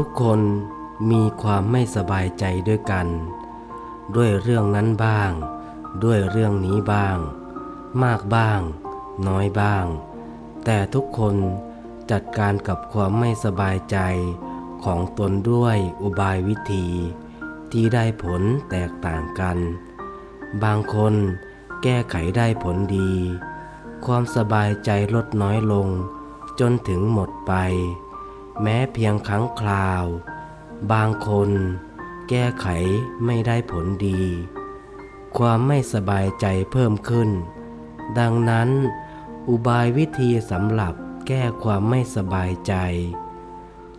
ทุกคนมีความไม่สบายใจด้วยกัน ด้วยเรื่องนั้นบ้าง ด้วยเรื่องนี้บ้าง มากบ้าง น้อยบ้าง แต่ทุกคนจัดการกับความไม่สบายใจของตนด้วยอุบายวิธี ที่ได้ผลแตกต่างกัน บางคนแก้ไขได้ผลดี ความสบายใจลดน้อยลง จนถึงหมดไป แม้เพียงครั้งคราว บางคนแก้ไขไม่ได้ผลดี ความไม่สบายใจเพิ่มขึ้น ดังนั้นอุบายวิธีสำหรับแก้ความไม่สบายใจ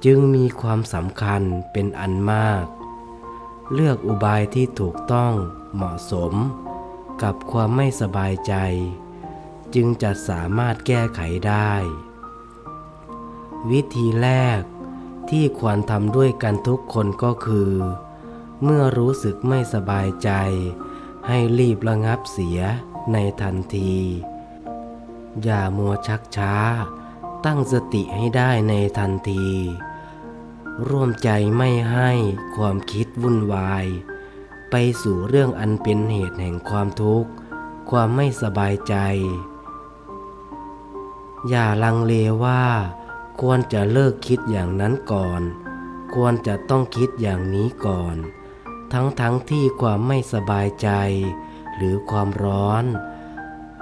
จึงมีความสำคัญเป็นอันมาก เลือกอุบายที่ถูกต้องเหมาะสม กับความไม่สบายใจ จึงจะสามารถแก้ไขได้ วิธีแรกที่ควรทำด้วยกันทุกคนก็คือ เมื่อรู้สึกไม่สบายใจ ให้รีบระงับเสียในทันที อย่ามัวชักช้า ตั้งสติให้ได้ในทันที ร่วมใจไม่ให้ความคิดวุ่นวาย ไปสู่เรื่องอันเป็นเหตุแห่งความทุกข์ ความไม่สบายใจ อย่าลังเลว่า ควรจะเลิกคิดอย่างนั้นก่อน ควรจะต้องคิดอย่างนี้ก่อน ทั้งทั้งที่ความไม่สบายใจ หรือความร้อน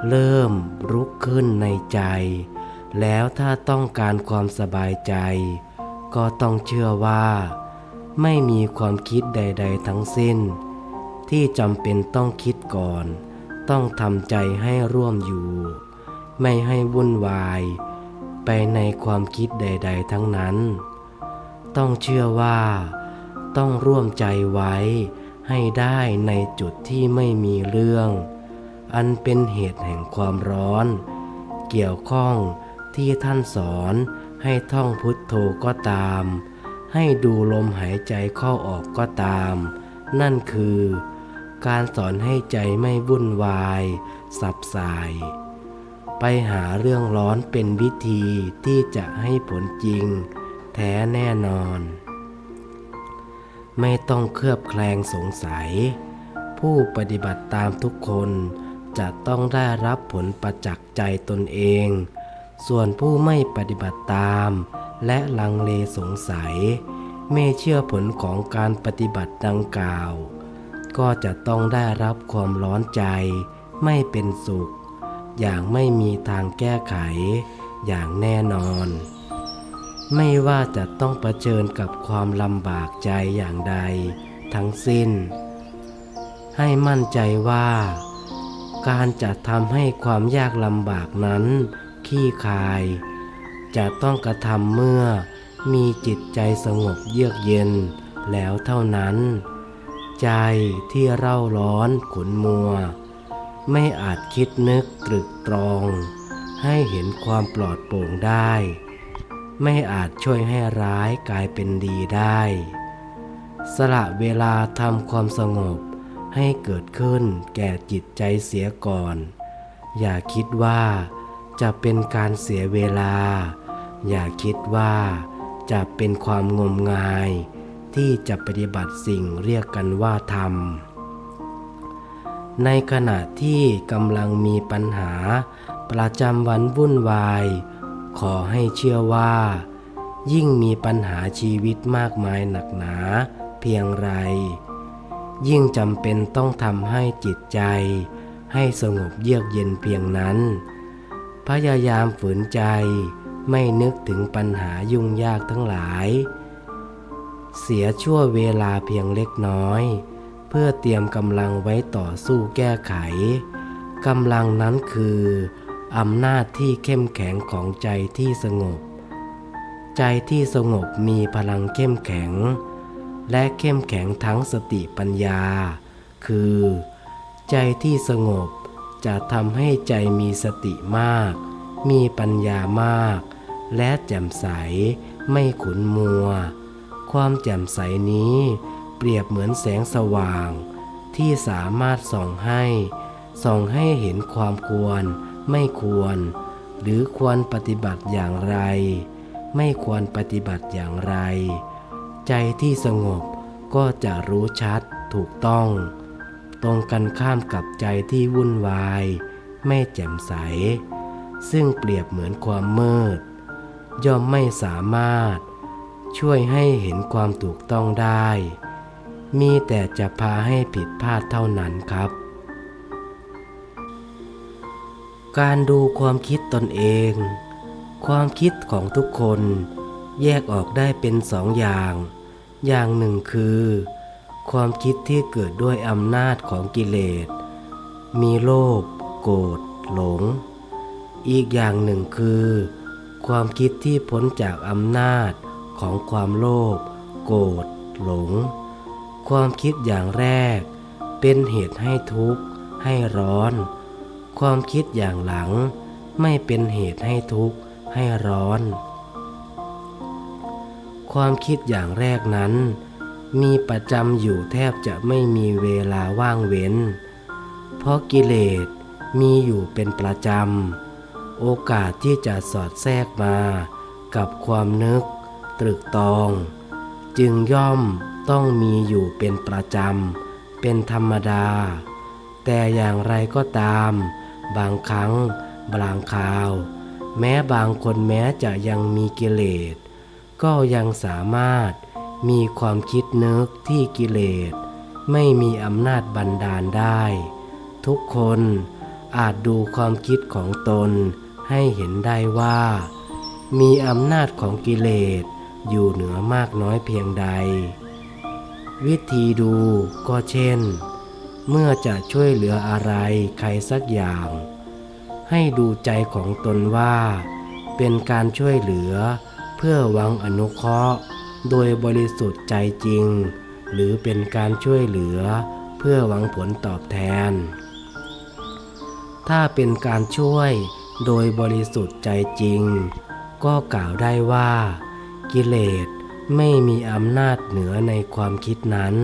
เริ่มรุกขึ้นในใจ แล้วถ้าต้องการความสบายใจ ก็ต้องเชื่อว่า ไม่มีความคิดใด ๆ ทั้งสิ้น ที่จำเป็นต้องคิดก่อน ต้องทำใจให้ร่วมอยู่ ไม่ให้วุ่นวาย ไปในความคิดใด ๆ ทั้งนั้น ต้องเชื่อว่า ต้องร่วมใจไว้ให้ได้ในจุดที่ไม่มีเรื่อง อันเป็นเหตุแห่งความร้อน เกี่ยวข้องที่ท่านสอนให้ท่องพุทโธก็ตาม ให้ดูลมหายใจเข้าออกก็ตาม นั่นคือ การสอนให้ใจไม่วุ่นวาย สับสาย ไปหาเรื่องร้อนเป็นวิธีที่จะให้ผลจริง แท้แน่นอน ไม่ต้องเคลือบแคลงสงสัย ผู้ปฏิบัติตามทุกคนจะต้องได้รับผลประจักษ์ใจตนเอง ส่วนผู้ไม่ปฏิบัติตาม และลังเลสงสัย ไม่เชื่อผลของการปฏิบัติดังกล่าว ก็จะต้องได้รับความร้อนใจ ไม่เป็นสุข อย่างไม่มีทางแก้ไขอย่างแน่นอน ไม่ว่าจะต้องเผชิญกับความลำบากใจอย่างใดทั้งสิ้น ให้มั่นใจว่า การจะทำให้ความยากลำบากนั้นขี้คาย จะต้องกระทำเมื่อมีจิตใจสงบเยือกเย็นแล้วเท่านั้น ใจที่เร่าร้อนขุนมัว ไม่อาจคิดนึกตรึกตรอง ให้เห็นความปลอดโปร่งได้ ไม่อาจช่วยให้ร้ายกลายเป็นดีได้ สละเวลาทำความสงบให้เกิดขึ้นแก่จิตใจเสียก่อน อย่าคิดว่าจะเป็นการเสียเวลา อย่าคิดว่าจะเป็นความงมงาย ที่จะปฏิบัติสิ่งเรียกกันว่าธรรม ในขณะที่กำลังมีปัญหา ประจำวันวุ่นวาย ขอให้เชื่อว่า ยิ่งมีปัญหาชีวิตมากมายหนักหนา เพียงไร ยิ่งจำเป็นต้องทำให้จิตใจ ให้สงบเยือกเย็นเพียงนั้น พยายามฝืนใจไม่นึกถึงปัญหายุ่งยากทั้งหลาย เสียชั่วเวลาเพียงเล็กน้อย พื่อเตรียมกำลังไว้ต่อสู้แก้ไขกำลังนั้นคืออำนาจที่เข้มแข็งของใจที่สงบ ใจที่สงบมีพลังเข้มแข็ง และเข้มแข็งทั้งสติปัญญา คือ ใจที่สงบจะทำให้ใจมีสติมาก มีปัญญามาก และแจ่มใสไม่ขุนมัว ความแจ่มใสนี้ เปรียบเหมือนแสงสว่าง ที่สามารถส่องให้ ส่องให้เห็นความควร ไม่ควร หรือควรปฏิบัติอย่างไร ไม่ควรปฏิบัติอย่างไร ใจที่สงบก็จะรู้ชัดถูกต้อง ตรงกันข้ามกับใจที่วุ่นวาย ไม่แจ่มใส ซึ่งเปรียบเหมือนความมืด ย่อมไม่สามารถช่วยให้เห็นความถูกต้องได้ มีแต่จะพาให้ผิดพลาดเท่านั้นครับ การดูความคิดตนเอง ความคิดของทุกคนแยกออกได้เป็นสองอย่าง อย่างหนึ่งคือ ความคิดที่เกิดด้วยอำนาจของกิเลส มีโลภ โกรธ หลง อีกอย่างหนึ่งคือ ความคิดที่พ้นจากอำนาจของความโลภ โกรธ หลง ความคิดอย่างแรก เป็นเหตุให้ทุกข์ ให้ร้อน ความคิดอย่างหลัง ไม่เป็นเหตุให้ทุกข์ ให้ร้อน ความคิดอย่างแรกนั้น มีประจำอยู่แทบจะไม่มีเวลาว่างเว้น เพราะกิเลสมีอยู่เป็นประจำ โอกาสที่จะสอดแทรกมา กับความนึก ตรึกตอง จึงย่อม ต้องมีอยู่เป็นประจำ เป็นธรรมดา แต่อย่างไรก็ตาม บางครั้ง บางคราว แม้บางคนแม้จะยังมีกิเลส ก็ยังสามารถมีความคิดนึกที่กิเลส ไม่มีอำนาจบันดาลได้ ทุกคนอาจดูความคิดของตนให้เห็นได้ว่า มีอำนาจของกิเลสอยู่เหนือมากน้อยเพียงใด วิธีดูก็เช่น เมื่อจะช่วยเหลืออะไรใครสักอย่าง ให้ดูใจของตนว่า เป็นการช่วยเหลือเพื่อหวังอนุเคราะห์ โดยบริสุทธิ์ใจจริง หรือเป็นการช่วยเหลือเพื่อหวังผลตอบแทน ถ้าเป็นการช่วยโดยบริสุทธิ์ใจจริง ก็กล่าวได้ว่า กิเลส ไม่มีอำนาจเหนือในความคิดนั้น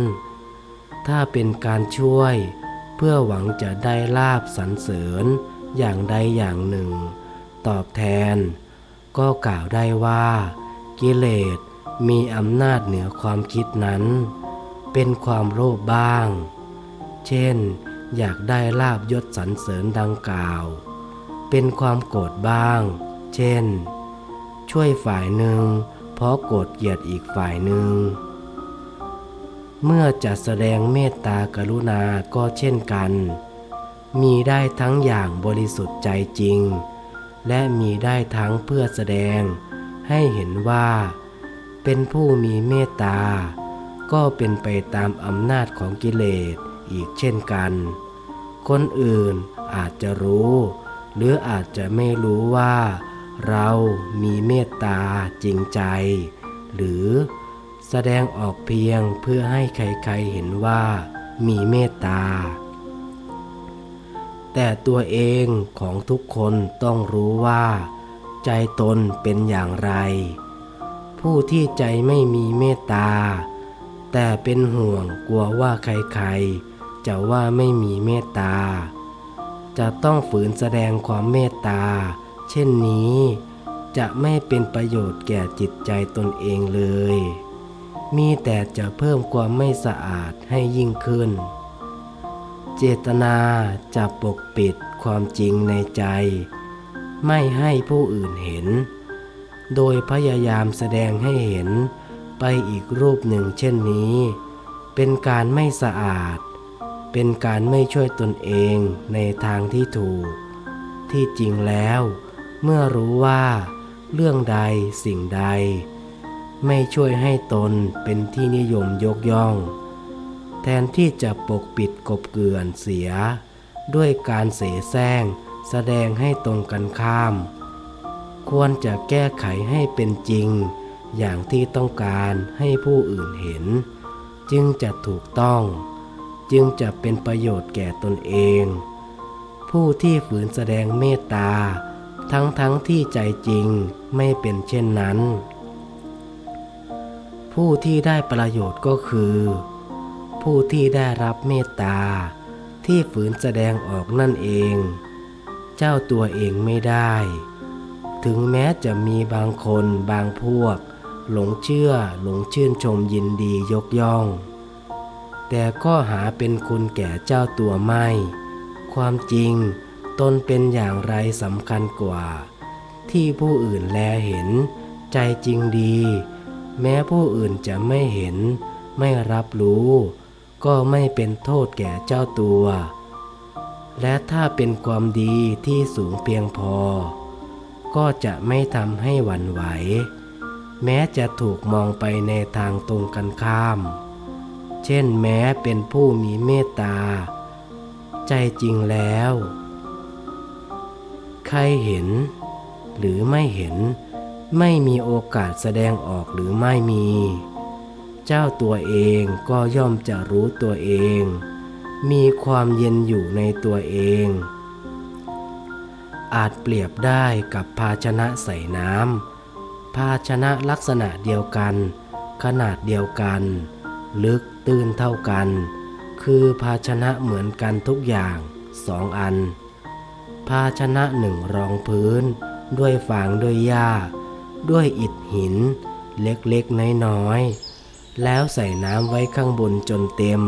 ถ้าเป็นการช่วย เพื่อหวังจะได้ลาบสรรเสริญอย่างใดอย่างหนึ่ง ตอบแทน ก็กล่าวได้ว่า กิเลสมีอำนาจเหนือความคิดนั้น เป็นความโลภบ้าง เช่น อยากได้ลาบยศสรรเสริญดังกล่าว เป็นความโกรธบ้าง เช่น ช่วยฝ่ายหนึ่ง ราะโกรธเกลียดอีกฝ่ายหนึ่ง เมื่อจะแสดงเมตตากรุณาก็เช่นกัน มีได้ทั้งอย่างบริสุทธิ์ใจจริง และมีได้ทั้งเพื่อแสดง ให้เห็นว่า เป็นผู้มีเมตตา ก็เป็นไปตามอำนาจของกิเลสอีกเช่นกัน คนอื่นอาจจะรู้ หรืออาจจะไม่รู้ว่า เรามีเมตตาจริงใจ หรือแสดงออกเพียงเพื่อให้ใครๆเห็นว่ามีเมตตา แต่ตัวเองของทุกคนต้องรู้ว่า ใจตนเป็นอย่างไร ผู้ที่ใจไม่มีเมตตา แต่เป็นห่วงกลัวว่าใครๆ จะว่าไม่มีเมตตา จะต้องฝืนแสดงความเมตตา เช่นนี้จะไม่เป็นประโยชน์แก่จิตใจตนเองเลย มีแต่จะเพิ่มความไม่สะอาดให้ยิ่งขึ้น เจตนาจะปกปิดความจริงในใจ ไม่ให้ผู้อื่นเห็น โดยพยายามแสดงให้เห็นไปอีกรูปหนึ่งเช่นนี้ เป็นการไม่สะอาด เป็นการไม่ช่วยตนเองในทางที่ถูก ที่จริงแล้ว เมื่อรู้ว่า เรื่องใดสิ่งใด ไม่ช่วยให้ตนเป็นที่นิยมยกย่อง แทนที่จะปกปิดกบเกลื่อนเสีย ด้วยการเสแสร้งแสดงให้ตรงกันข้าม ควรจะแก้ไขให้เป็นจริง อย่างที่ต้องการให้ผู้อื่นเห็น จึงจะถูกต้อง จึงจะเป็นประโยชน์แก่ตนเอง ผู้ที่ฝืนแสดงเมตตา ทั้งทั้งที่ใจจริงไม่เป็นเช่นนั้น ผู้ที่ได้ประโยชน์ก็คือ ผู้ที่ได้รับเมตตาที่ฝืนแสดงออกนั่นเอง เจ้าตัวเองไม่ได้ ถึงแม้จะมีบางคนบางพวก หลงเชื่อหลงชื่นชมยินดียกย่อง แต่ก็หาเป็นคุณแก่เจ้าตัวไม่ ความจริง ตนเป็นอย่างไรสำคัญกว่า ที่ผู้อื่นแลเห็น ใจจริงดี แม้ผู้อื่นจะไม่เห็น ไม่รับรู้ ก็ไม่เป็นโทษแก่เจ้าตัว และถ้าเป็นความดีที่สูงเพียงพอ ก็จะไม่ทำให้หวั่นไหว แม้จะถูกมองไปในทางตรงกันข้าม เช่นแม้เป็นผู้มีเมตตา ใจจริงแล้ว ใครเห็น หรือไม่เห็น ไม่มีโอกาสแสดงออกหรือไม่มี เจ้าตัวเองก็ย่อมจะรู้ตัวเอง มีความเย็นอยู่ในตัวเอง อาจเปรียบได้กับภาชนะใส่น้ำภาชนะลักษณะเดียวกัน ขนาดเดียวกัน ลึกตื้นเท่ากัน คือภาชนะเหมือนกันทุกอย่างสองอัน ภาชนะหนึ่งรองพื้น ด้วยฟางด้วยหญ้า ด้วยอิฐหิน เล็กๆน้อยๆ แล้วใส่น้ำไว้ข้างบนจนเต็ม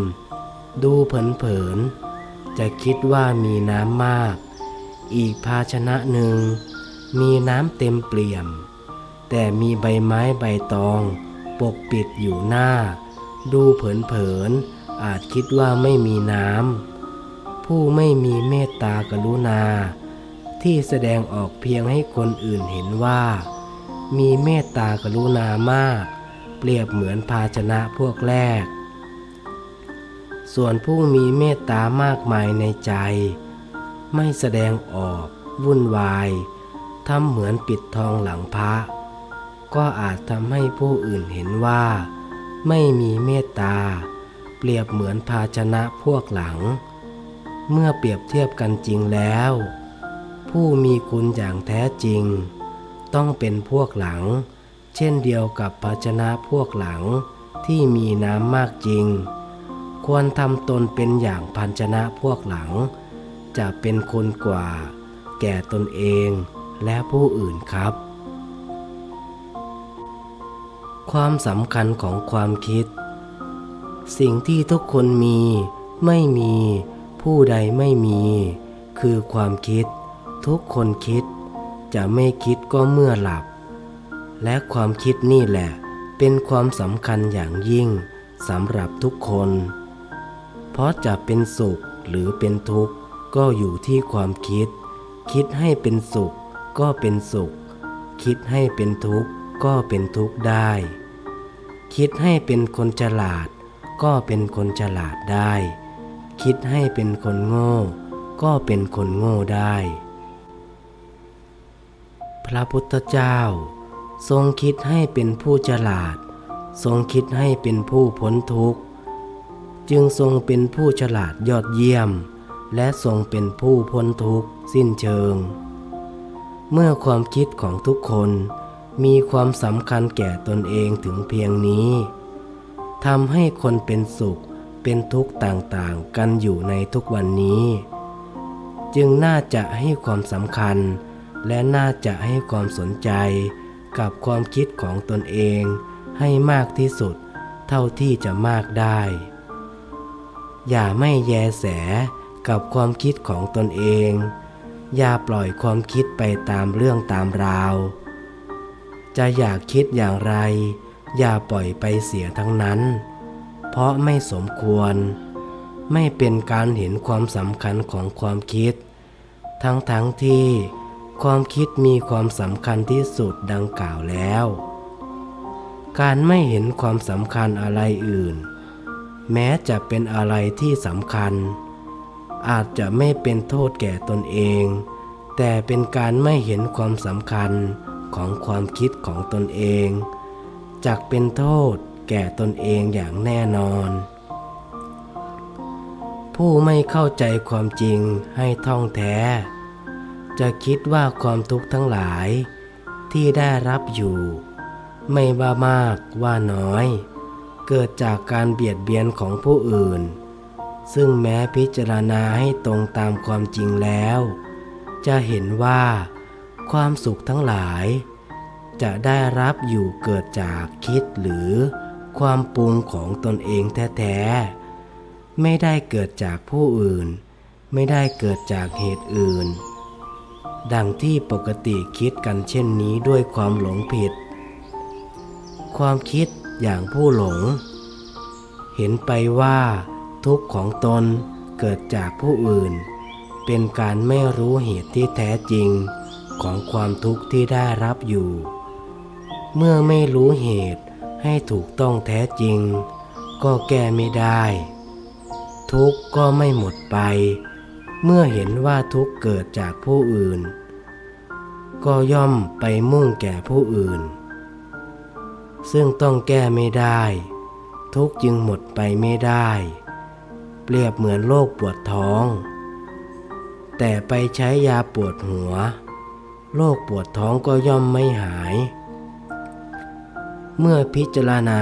ดูเผินๆ จะคิดว่ามีน้ำมาก อีกภาชนะหนึ่ง มีน้ำเต็มเปี่ยม แต่มีใบไม้ใบตอง ปกปิดอยู่หน้า ดูเผินๆ อาจคิดว่าไม่มีน้ำ ผู้ไม่มีเมตตากรุณา ที่แสดงออกเพียงให้คนอื่นเห็นว่า มีเมตตากรุณามาก เปรียบเหมือนภาชนะพวกแรก ส่วนผู้มีเมตตามากมายในใจ ไม่แสดงออกวุ่นวายทำเหมือนปิดทองหลังพระ ก็อาจทำให้ผู้อื่นเห็นว่า ไม่มีเมตตา เปรียบเหมือนภาชนะพวกหลัง เมื่อเปรียบเทียบกันจริงแล้ว ผู้มีคุณอย่างแท้จริง ต้องเป็นพวกหลัง เช่นเดียวกับภาชนะพวกหลังที่มีน้ำมากจริง ควรทำตนเป็นอย่างภาชนะพวกหลัง จะเป็นคนกว่า แก่ตนเองและผู้อื่นครับ ความสำคัญของความคิด สิ่งที่ทุกคนมีไม่มี ผู้ใดไม่มี คือความคิด ทุกคนคิด จะไม่คิดก็เมื่อหลับ และความคิดนี่แหละ เป็นความสำคัญอย่างยิ่งสำหรับทุกคน เพราะจะเป็นสุขหรือเป็นทุกข์ก็อยู่ที่ความคิด คิดให้เป็นสุขก็เป็นสุข คิดให้เป็นทุกข์ก็เป็นทุกข์ได้ คิดให้เป็นคนฉลาด ก็เป็นคนฉลาดได้ คิดให้เป็นคนโง่ ก็เป็นคนโง่ได้ พระพุทธเจ้า ทรงคิดให้เป็นผู้ฉลาด ทรงคิดให้เป็นผู้พ้นทุกข์ จึงทรงเป็นผู้ฉลาดยอดเยี่ยม และทรงเป็นผู้พ้นทุกข์สิ้นเชิง เมื่อความคิดของทุกคนมีความสำคัญแก่ตนเองถึงเพียงนี้ทำให้คนเป็นสุข เป็นทุกข์ต่างๆ กันอยู่ในทุกวันนี้ จึงน่าจะให้ความสำคัญ และน่าจะให้ความสนใจกับความคิดของตนเองให้มากที่สุดเท่าที่จะมากได้ อย่าไม่แยแสกับความคิดของตนเอง อย่าปล่อยความคิดไปตามเรื่องตามราว จะอยากคิดอย่างไร อย่าปล่อยไปเสียทั้งนั้น เพราะไม่สมควร ไม่เป็นการเห็นความสำคัญของความคิด ทั้งทั้งที่ ความคิดมีความสำคัญที่สุดดังกล่าวแล้ว การไม่เห็นความสำคัญอะไรอื่น แม้จะเป็นอะไรที่สำคัญ อาจจะไม่เป็นโทษแก่ตนเอง แต่เป็นการไม่เห็นความสำคัญของความคิดของตนเองจักเป็นโทษ แก่ตนเองอย่างแน่นอน ผู้ไม่เข้าใจความจริงให้ท่องแท้ จะคิดว่าความทุกข์ทั้งหลายที่ได้รับอยู่ ไม่ว่ามากว่าน้อย เกิดจากการเบียดเบียนของผู้อื่น ซึ่งแม้พิจารณาให้ตรงตามความจริงแล้ว จะเห็นว่าความสุขทั้งหลาย จะได้รับอยู่เกิดจากคิดหรือ ความปรุงของตนเองแท้ๆ ไม่ได้เกิดจากผู้อื่น ไม่ได้เกิดจากเหตุอื่น ดังที่ปกติคิดกันเช่นนี้ด้วยความหลงผิด ความคิดอย่างผู้หลง เห็นไปว่าทุกข์ของตนเกิดจากผู้อื่น เป็นการไม่รู้เหตุที่แท้จริงของความทุกข์ที่ได้รับอยู่ เมื่อไม่รู้เหตุ ให้ถูกต้องแท้จริง ก็แก้ไม่ได้ ทุกข์ก็ไม่หมดไป เมื่อเห็นว่าทุกข์เกิดจากผู้อื่น ก็ย่อมไปมุ่งแก่ผู้อื่น ซึ่งต้องแก้ไม่ได้ ทุกข์จึงหมดไปไม่ได้ เปรียบเหมือนโรคปวดท้อง แต่ไปใช้ยาปวดหัวโรคปวดท้องก็ย่อมไม่หาย เมื่อพิจารณา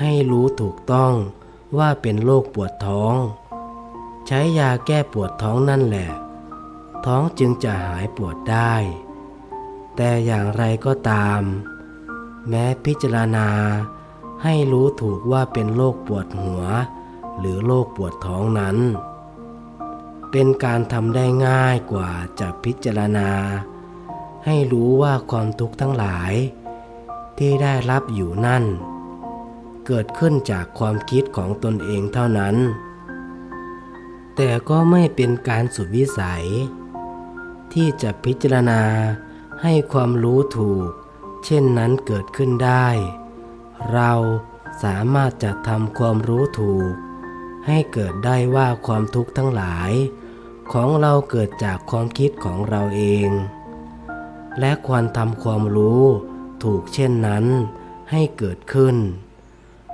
ให้รู้ถูกต้องว่าเป็นโรคปวดท้อง ใช้ยาแก้ปวดท้องนั่นแหละ ท้องจึงจะหายปวดได้ แต่อย่างไรก็ตาม แม้พิจารณาให้รู้ถูกว่าเป็นโรคปวดหัว หรือโรคปวดท้องนั้น เป็นการทำได้ง่ายกว่าจะพิจารณา ให้รู้ว่าความทุกข์ทั้งหลาย ที่ได้รับอยู่นั่น เกิดขึ้นจากความคิดของตนเองเท่านั้น แต่ก็ไม่เป็นการสุดวิสัย ที่จะพิจารณาให้ความรู้ถูก เช่นนั้นเกิดขึ้นได้ เราสามารถจะทำความรู้ถูก ให้เกิดได้ว่าความทุกข์ทั้งหลาย ของเราเกิดจากความคิดของเราเอง และควรทำความรู้ ถูกเช่นนั้นให้เกิดขึ้น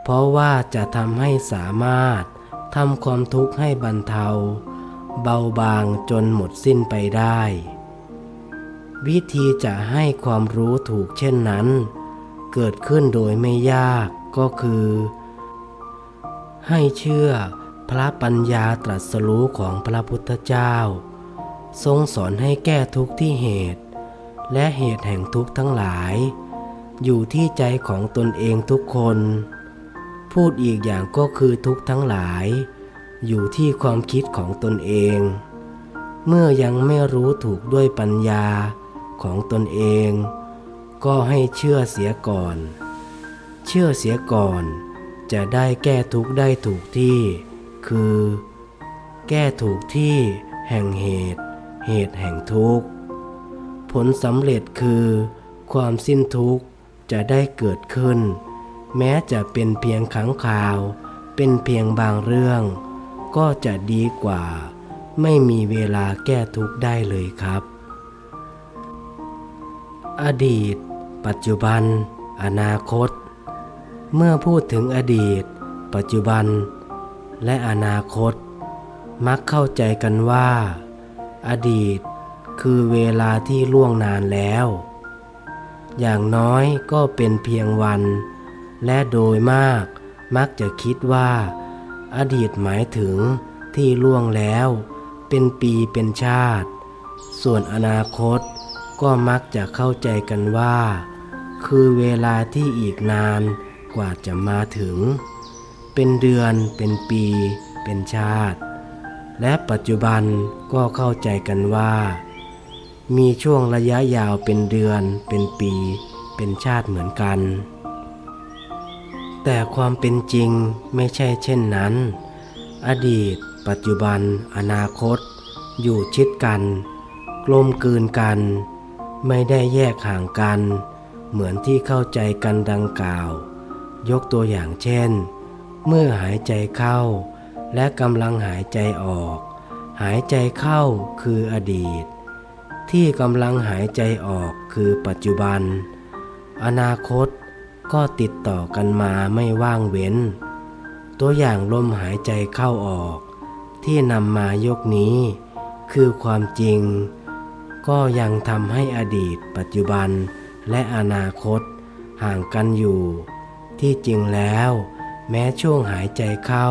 เพราะว่าจะทำให้สามารถทำความทุกข์ให้บรรเทา เบาบางจนหมดสิ้นไปได้ วิธีจะให้ความรู้ถูกเช่นนั้น เกิดขึ้นโดยไม่ยากก็คือ ให้เชื่อพระปัญญาตรัสรู้ของพระพุทธเจ้า ทรงสอนให้แก้ทุกข์ที่เหตุ และเหตุแห่งทุกข์ทั้งหลาย อยู่ที่ใจของตนเองทุกคน พูดอีกอย่างก็คือทุกทั้งหลาย อยู่ที่ความคิดของตนเอง เมื่อยังไม่รู้ถูกด้วยปัญญาของตนเอง ก็ให้เชื่อเสียก่อน เชื่อเสียก่อน จะได้แก้ทุกได้ถูกที่ คือ แก้ถูกที่แห่งเหตุ เหตุแห่งทุกข์ ผลสำเร็จคือความสิ้นทุกข์ จะได้เกิดขึ้น แม้จะเป็นเพียงครั้งคราว เป็นเพียงบางเรื่อง ก็จะดีกว่า ไม่มีเวลาแก้ทุกข์ได้เลยครับ อดีต ปัจจุบัน อนาคต เมื่อพูดถึงอดีต ปัจจุบัน และอนาคต มักเข้าใจกันว่า อดีตคือเวลาที่ล่วงนานแล้ว อย่างน้อยก็เป็นเพียงวัน และโดยมากมักจะคิดว่า อดีตหมายถึงที่ล่วงแล้ว เป็นปีเป็นชาติ ส่วนอนาคตก็มักจะเข้าใจกันว่า คือเวลาที่อีกนานกว่าจะมาถึง เป็นเดือนเป็นปี เป็นชาติ และปัจจุบันก็เข้าใจกันว่า มีช่วงระยะยาวเป็นเดือน เป็นปี เป็นชาติเหมือนกัน แต่ความเป็นจริงไม่ใช่เช่นนั้น อดีต ปัจจุบัน อนาคต อยู่ชิดกัน กลมกลืนกัน ไม่ได้แยกห่างกัน เหมือนที่เข้าใจกันดังกล่าว ยกตัวอย่างเช่น เมื่อหายใจเข้า และกำลังหายใจออก หายใจเข้าคืออดีต ที่กำลังหายใจออกคือปัจจุบัน อนาคตก็ติดต่อกันมาไม่ว่างเว้น ตัวอย่างลมหายใจเข้าออก ที่นำมายกนี้ คือความจริง ก็ยังทำให้อดีต ปัจจุบัน และอนาคตห่างกันอยู่ ที่จริงแล้ว แม้ช่วงหายใจเข้า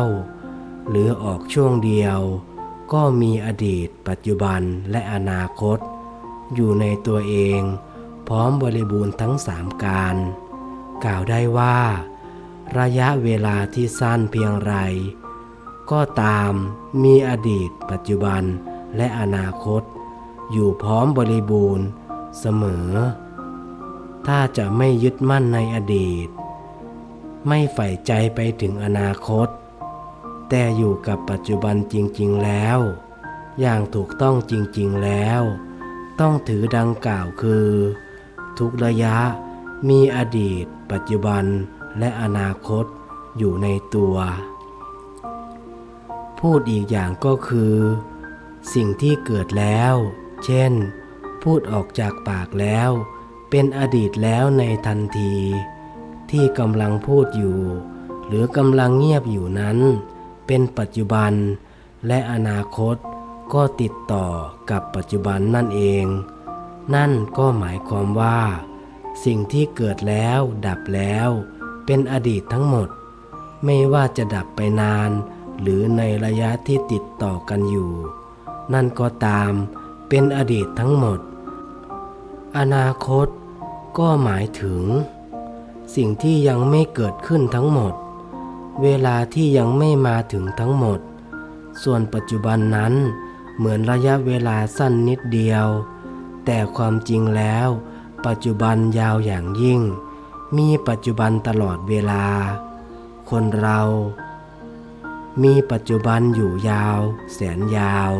หรือออกช่วงเดียว ก็มีอดีต ปัจจุบันและอนาคต อยู่ในตัวเอง พร้อมบริบูรณ์ทั้งสามการ กล่าวได้ว่า ระยะเวลาที่สั้นเพียงไร ก็ตามมีอดีต ปัจจุบันและอนาคต อยู่พร้อมบริบูรณ์เสมอ ถ้าจะไม่ยึดมั่นในอดีต ไม่ใฝ่ใจไปถึงอนาคต แต่อยู่กับปัจจุบันจริง ๆ แล้ว อย่างถูกต้องจริง ๆ แล้ว ต้องถือดังกล่าวคือ ทุกระยะมีอดีต ปัจจุบันและอนาคตอยู่ในตัว พูดอีกอย่างก็คือ สิ่งที่เกิดแล้ว เช่น พูดออกจากปากแล้ว เป็นอดีตแล้วในทันที ที่กำลังพูดอยู่ หรือกำลังเงียบอยู่นั้น เป็นปัจจุบันและอนาคต ก็ติดต่อกับปัจจุบันนั่นเอง นั่นก็หมายความว่า สิ่งที่เกิดแล้วดับแล้ว เป็นอดีตทั้งหมด ไม่ว่าจะดับไปนาน หรือในระยะที่ติดต่อกันอยู่ นั่นก็ตามเป็นอดีตทั้งหมด อนาคต ก็หมายถึง สิ่งที่ยังไม่เกิดขึ้นทั้งหมด เวลาที่ยังไม่มาถึงทั้งหมด ส่วนปัจจุบันนั้น เหมือนระยะเวลาสั้นนิดเดียว แต่ความจริงแล้ว ปัจจุบันยาวอย่างยิ่ง มีปัจจุบันตลอดเวลา คนเรา มีปัจจุบันอยู่ยาว แสนยาว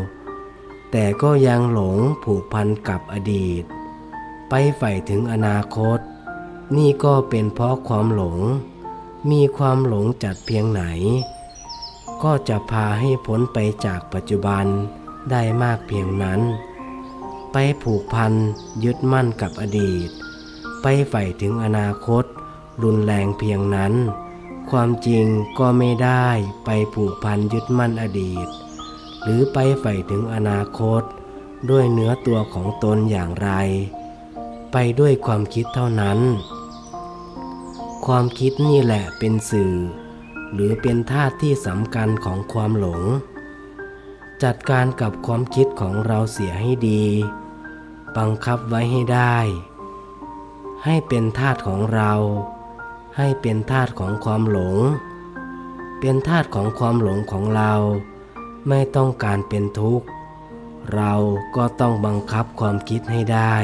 แต่ก็ยังหลงผูกพันกับอดีต ไปใฝ่ถึงอนาคต นี่ก็เป็นเพราะความหลง มีความหลงจัดเพียงไหน ก็จะพาให้พ้นไปจากปัจจุบัน ได้มากเพียงนั้น ไปผูกพันยึดมั่นกับอดีต ไปใฝ่ถึงอนาคต รุนแรงเพียงนั้น ความจริงก็ไม่ได้ไปผูกพันยึดมั่นอดีต หรือไปใฝ่ถึงอนาคต ด้วยเนื้อตัวของตนอย่างไร ไปด้วยความคิดเท่านั้น ความคิดนี่แหละเป็นสื่อ หรือเป็นธาตุที่สำคัญของความหลง จัดการกับความคิดของเราเสียให้ดี บังคับไว้ให้ได้ ให้เป็นธาตุของเรา ให้เป็นธาตุของความหลง เป็นธาตุของความหลงของเรา ไม่ต้องการเป็นทุกข์ เราก็ต้องบังคับความคิดให้ได้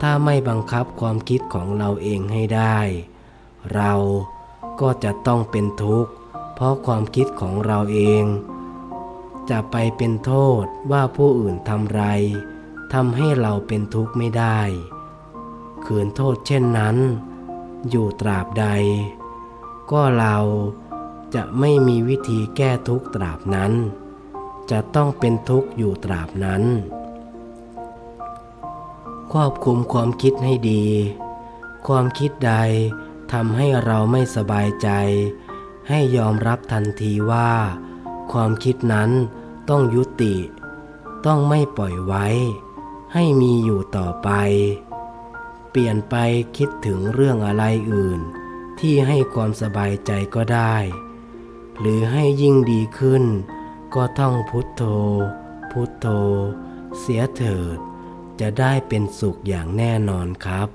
ถ้าไม่บังคับความคิดของเราเองให้ได้ เราก็จะต้องเป็นทุกข์ เพราะความคิดของเราเอง จะไปเป็นโทษว่าผู้อื่นทำไรทำให้เราเป็นทุกข์ไม่ได้ขืนโทษเช่นนั้น อยู่ตราบใด ก็เราจะไม่มีวิธีแก้ทุกข์ตราบนั้น จะต้องเป็นทุกข์อยู่ตราบนั้น ควบคุมความคิดให้ดี ความคิดใดทำให้เราไม่สบายใจ ให้ยอมรับทันทีว่า ความคิดนั้นต้องยุติ ต้องไม่ปล่อยไว้ ให้มีอยู่ต่อไป เปลี่ยนไปคิดถึงเรื่องอะไรอื่น ที่ให้ความสบายใจก็ได้ หรือให้ยิ่งดีขึ้น ก็ต้องพุทโธ พุทโธ เสียเถิด จะได้เป็นสุขอย่างแน่นอนครับ